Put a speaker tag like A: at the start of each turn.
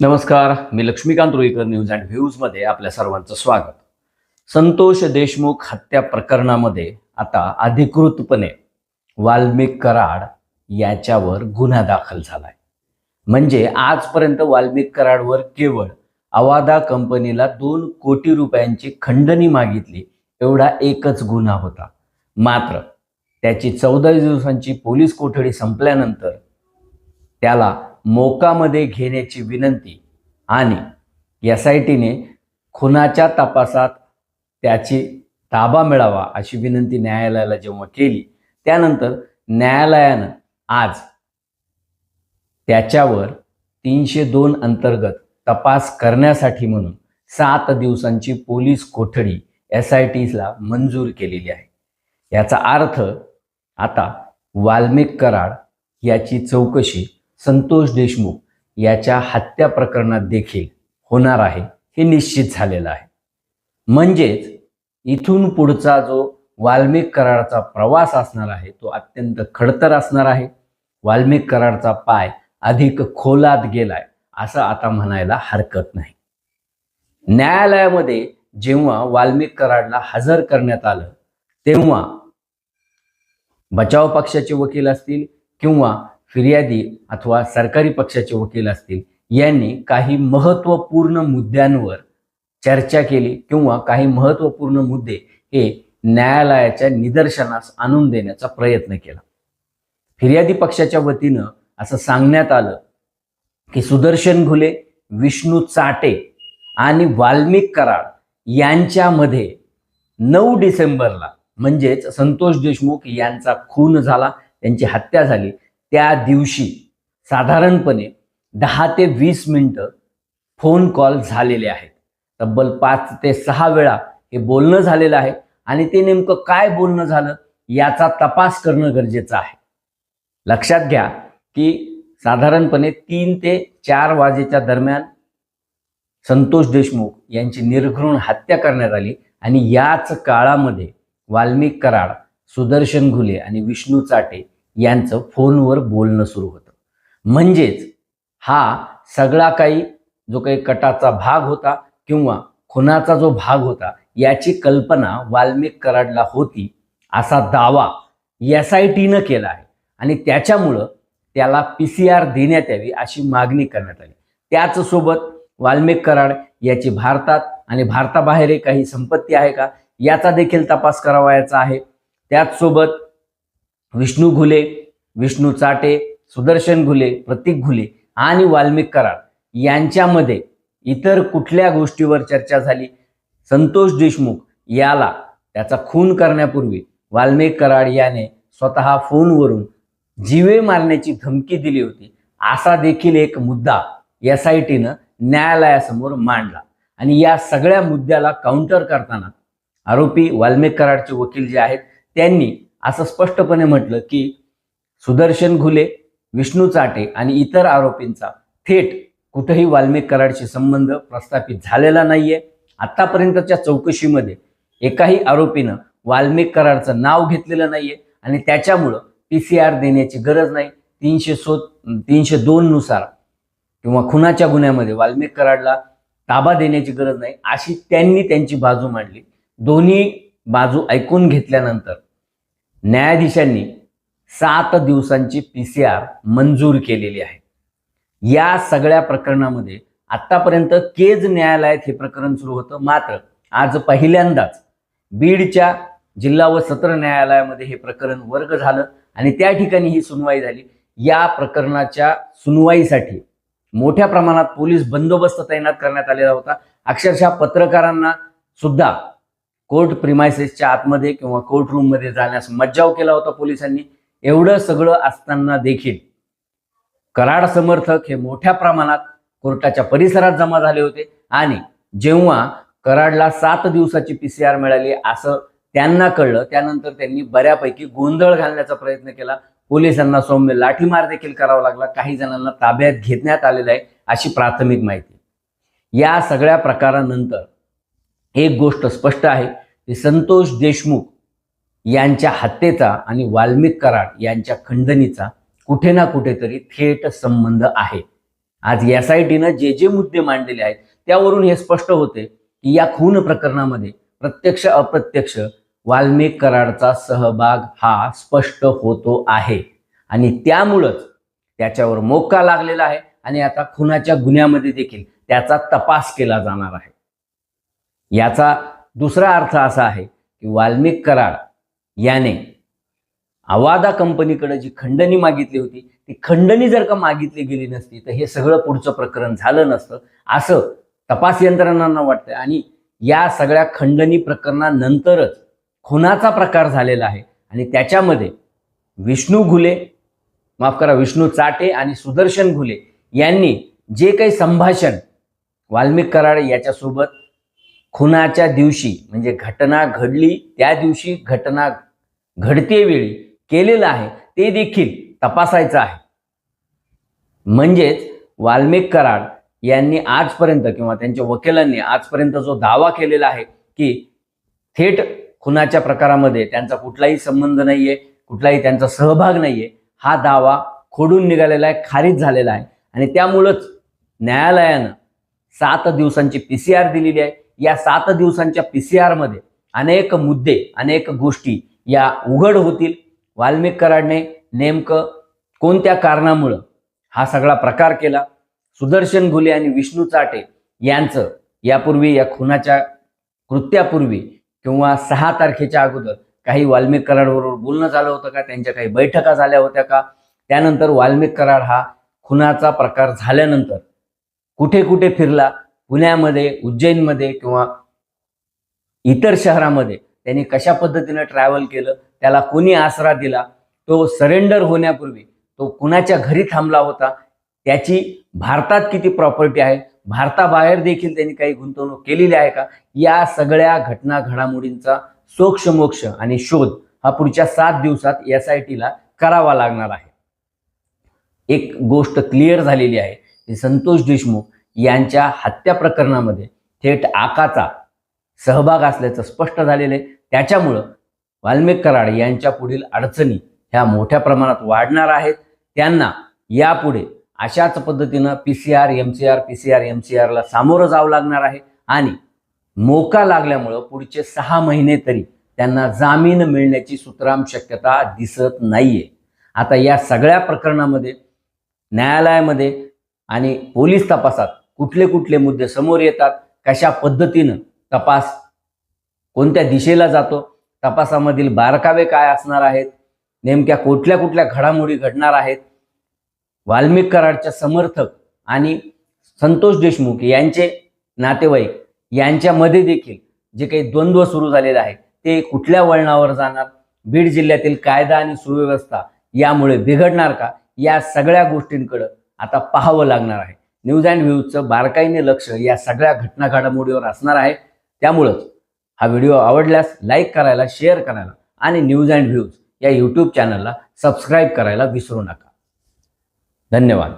A: नमस्कार मी Laxmikant Roikar news and व्ह्यूजमध्ये आपल्या सर्वांचं स्वागत. संतोष देशमुख हत्या प्रकरणामध्ये आता अधिकृतपणे वाल्मिक कराड याच्यावर गुन्हा दाखल झालाय. म्हणजे आजपर्यंत वाल्मिक कराडवर केवळ अवादा कंपनीला दोन कोटी रुपयांची खंडणी मागितली एवढा एकच गुन्हा होता. मात्र त्याची चौदा दिवसांची पोलीस कोठडी संपल्यानंतर त्याला मोकामध्ये घेण्याची विनंती आणि एस आय टीने खुनाच्या तपासात त्याची ताबा मिळावा अशी विनंती न्यायालयाला जेव्हा केली त्यानंतर न्यायालयानं आज त्याच्यावर तीनशे दोन अंतर्गत तपास करण्यासाठी म्हणून सात दिवसांची पोलीस कोठडी एस आय टीला मंजूर केलेली आहे. याचा अर्थ आता वाल्मिक कराड याची चौकशी संतोष देशमुख याच्या हत्या प्रकरणात देखील होणार आहे हे निश्चित झालेलं आहे. म्हणजेच इथून पुढचा जो वाल्मिक कराडचा प्रवास असणार आहे तो अत्यंत खडतर असणार आहे. वाल्मिक कराडचा पाय अधिक खोलात गेलाय असं आता म्हणायला हरकत नाही. न्यायालयामध्ये जेव्हा वाल्मिक कराडला हजर करण्यात आलं तेव्हा बचाव पक्षाचे वकील असतील किंवा फिर्यादी अथवा सरकारी पक्षाचे वकील असतील यांनी काही महत्त्वपूर्ण मुद्द्यांवर चर्चा केली किंवा काही महत्त्वपूर्ण मुद्दे हे न्यायालयाच्या निदर्शनास आणून देण्याचा प्रयत्न केला. फिर्यादी पक्षाच्या वतीनं असं सांगण्यात आलं की सुदर्शन घुले विष्णू चाटे आणि वाल्मिक कराड यांच्यामध्ये नऊ डिसेंबरला म्हणजेच संतोष देशमुख यांचा खून झाला त्यांची हत्या झाली त्या दिवशी साधारणपणे दहा ते वीस मिनटं फोन कॉल झालेले आहेत. तब्बल पाच ते सहा वेळा हे बोलणं झालेलं आहे आणि ते नेमकं काय बोलणं झालं याचा तपास करणं गरजेचं आहे. लक्षात घ्या की साधारणपणे तीन ते चार वाजेच्या दरम्यान संतोष देशमुख यांची निर्घृण हत्या करण्यात आली आणि याच काळामध्ये वाल्मिक कराड सुदर्शन घुले आणि विष्णू चाटे यांचं फोनवर बोलणं सुरू होतं. म्हणजेच हा सगळा काही जो काही कटाचा भाग होता किंवा खुनाचा जो भाग होता याची कल्पना वाल्मिक कराडला होती असा दावा एस आय टीनं केला आहे. आणि त्याच्यामुळं त्याला पी सी आर देण्यात यावी अशी मागणी करण्यात आली. त्याचसोबत वाल्मिक कराड याची भारतात आणि भारताबाहेर काही संपत्ती आहे का याचा देखील तपास करावायचा आहे. त्याचसोबत विष्णू घुले विष्णू चाटे सुदर्शन घुले प्रतीक घुले आणि वाल्मिक कराड यांच्यामध्ये इतर कुठल्या गोष्टीवर चर्चा झाली? संतोष देशमुख याला त्याचा खून करण्यापूर्वी वाल्मिक कराड याने स्वतः फोनवरून जीवे मारण्याची धमकी दिली होती. असा देखील एक मुद्दा एस आय टीनं न्यायालयासमोर मांडला. आणि या सगळ्या मुद्द्याला काउंटर करताना आरोपी वाल्मिक कराडचे वकील जे आहेत त्यांनी असं स्पष्टपणे म्हटलं की सुदर्शन घुले विष्णू चाटे आणि इतर आरोपींचा थेट कुठेही वाल्मिक कराडशी संबंध प्रस्थापित झालेला नाहीये. आतापर्यंतच्या चौकशीमध्ये एकाही आरोपीनं वाल्मिक कराडचं नाव घेतलेलं नाहीये आणि त्याच्यामुळं पी सी आर देण्याची गरज नाही. तीनशे सो तीनशे दोन नुसार किंवा खुनाच्या गुन्ह्यामध्ये वाल्मिक कराडला ताबा देण्याची गरज नाही. अशी त्यांनी त्यांची बाजू मांडली. दोन्ही बाजू ऐकून घेतल्यानंतर न्यायाधीशांनी सात दिवसांची पी सी आर मंजूर केलेली आहे. या सगळ्या प्रकरणामध्ये आतापर्यंत केज न्यायालयात हे प्रकरण सुरू होतं. मात्र आज पहिल्यांदाच बीडच्या जिल्हा व सत्र न्यायालयामध्ये हे प्रकरण वर्ग झालं आणि त्या ठिकाणी ही सुनवाई झाली. या प्रकरणाच्या सुनवाईसाठी मोठ्या प्रमाणात पोलीस बंदोबस्त तैनात करण्यात आलेला होता. अक्षरशः पत्रकारांना सुद्धा कोर्ट प्रिमायसेसच्या आतमध्ये किंवा कोर्ट रूममध्ये जाण्यास मज्जाव केला होता पोलिसांनी. एवढं सगळं असताना देखील कराड समर्थक हे मोठ्या प्रमाणात कोर्टाच्या परिसरात जमा झाले होते. आणि जेव्हा कराडला सात दिवसाची पीसीआर मिळाली असं त्यांना कळलं त्यानंतर त्यांनी बऱ्यापैकी गोंधळ घालण्याचा प्रयत्न केला. पोलिसांना सौम्य लाठीमार देखील करावा लागला. काही जणांना ताब्यात घेण्यात आलेलं आहे अशी प्राथमिक माहिती. या सगळ्या प्रकारानंतर एक गोष्ट स्पष्ट आहे की संतोष देशमुख यांच्या हत्येचा आणि वाल्मिक कराड यांच्या खंडणीचा कुठे ना कुठेतरी थेट संबंध आहे. आज एस आय टीनं जे जे मुद्दे मांडलेले आहेत त्यावरून हे स्पष्ट होते की या खून प्रकरणामध्ये प्रत्यक्ष अप्रत्यक्ष वाल्मिक कराडचा सहभाग हा स्पष्ट होतो आहे. आणि त्यामुळंच त्याच्यावर मोका लागलेला आहे आणि आता खुनाच्या गुन्ह्यामध्ये देखील त्याचा तपास केला जाणार आहे. याचा दुसरा अर्थ असा आहे की वाल्मिक कराड याने अवादा कंपनीकडे जी खंडणी मागितली होती ती खंडणी जर का मागितली गेली नसती तर हे सगळं पुढचं प्रकरण झालं नसतं असं तपास यंत्रणांना वाटतं आणि या सगळ्या खंडणी प्रकरणानंतरच खुनाचा प्रकार झालेला आहे. आणि त्याच्यामध्ये विष्णू घुले माफ करा विष्णू चाटे आणि सुदर्शन घुले यांनी जे काही संभाषण वाल्मिक कराड याच्यासोबत खुनाच्या दिवशी म्हणजे घटना घडली त्या दिवशी घटना घडते वेळी केलेलं आहे ते देखील तपासायचं आहे. म्हणजेच वाल्मिक कराड यांनी आजपर्यंत किंवा त्यांच्या वकिलांनी आजपर्यंत जो दावा केलेला आहे की थेट खुनाच्या प्रकारामध्ये त्यांचा कुठलाही संबंध नाहीये कुठलाही त्यांचा सहभाग नाहीये हा दावा खोडून निघालेला आहे खारिज झालेला आहे. आणि त्यामुळंच न्यायालयानं सात दिवसांची पी सी आर दिलेली आहे. या सात दिवसांच्या पी सी आरमध्ये अनेक मुद्दे अनेक गोष्टी या उघड होतील. वाल्मिक कराडने नेमकं कोणत्या कारणामुळं हा सगळा प्रकार केला? सुदर्शन घुले आणि विष्णू चाटे यांचं यापूर्वी या खुनाच्या कृत्यापूर्वी किंवा सहा तारखेच्या अगोदर काही वाल्मिक कराडबरोबर बोलणं झालं होतं का? त्यांच्या काही बैठका झाल्या होत्या का? त्यानंतर वाल्मिक कराड हा खुनाचा प्रकार झाल्यानंतर कुठे कुठे फिरला? पुण्यामध्ये उज्जैनमध्ये किंवा इतर शहरामध्ये त्यांनी कशा पद्धतीनं ट्रॅव्हल केलं त्याला कोणी आसरा दिला तो सरेंडर होण्यापूर्वी तो कुणाच्या घरी थांबला होता त्याची भारतात किती प्रॉपर्टी आहे भारताबाहेर देखील त्यांनी काही गुंतवणूक केलेली आहे का या सगळ्या घटना घडामोडींचा सोक्ष मोक्ष आणि शोध हा पुढच्या सात दिवसात एस आय टीला करावा लागणार आहे. एक गोष्ट क्लिअर झालेली आहे की संतोष देशमुख यांच्या हत्या प्रकरणामध्ये थेट आकाचा सहभाग असल्याचं स्पष्ट झालेलं आहे. त्याच्यामुळं वाल्मिक कराड यांच्या पुढील अडचणी ह्या मोठ्या प्रमाणात वाढणार आहेत. त्यांना यापुढे अशाच पद्धतीनं P C R M C R P C R M C आरला सामोरं जावं लागणार आहे. आणि मोका लागल्यामुळं पुढचे सहा महिने तरी त्यांना जामीन मिळण्याची सुतराम शक्यता दिसत नाहीये. आता या सगळ्या प्रकरणामध्ये न्यायालयामध्ये आणि पोलीस तपासात कुठले कुठले मुद्दे समोर येतात कशा पद्धतीनं तपास कोणत्या दिशेला जातो तपासामधील बारकावे काय असणार आहेत नेमक्या कुठल्या कुठल्या घडामोडी घडणार आहेत? वाल्मिक कराडच्या समर्थक आणि संतोष देशमुख यांचे नातेवाईक यांच्यामध्ये देखील जे काही द्वंद्व सुरू झालेले आहे ते कुठल्या वळणावर जाणार? बीड जिल्ह्यातील कायदा आणि सुव्यवस्था यामुळे बिघडणार का? या सगळ्या गोष्टींकडं आता पाहावं लागणार आहे. न्यूज अँड व्ह्यूजचं बारकाईने लक्ष या सगळ्या घटना घडामोडीवर असणार आहे. त्यामुळंच हा व्हिडिओ आवडल्यास लाईक करायला शेअर करायला आणि न्यूज अँड व्ह्यूज या यूट्यूब चॅनलला सबस्क्राईब करायला विसरू नका. धन्यवाद.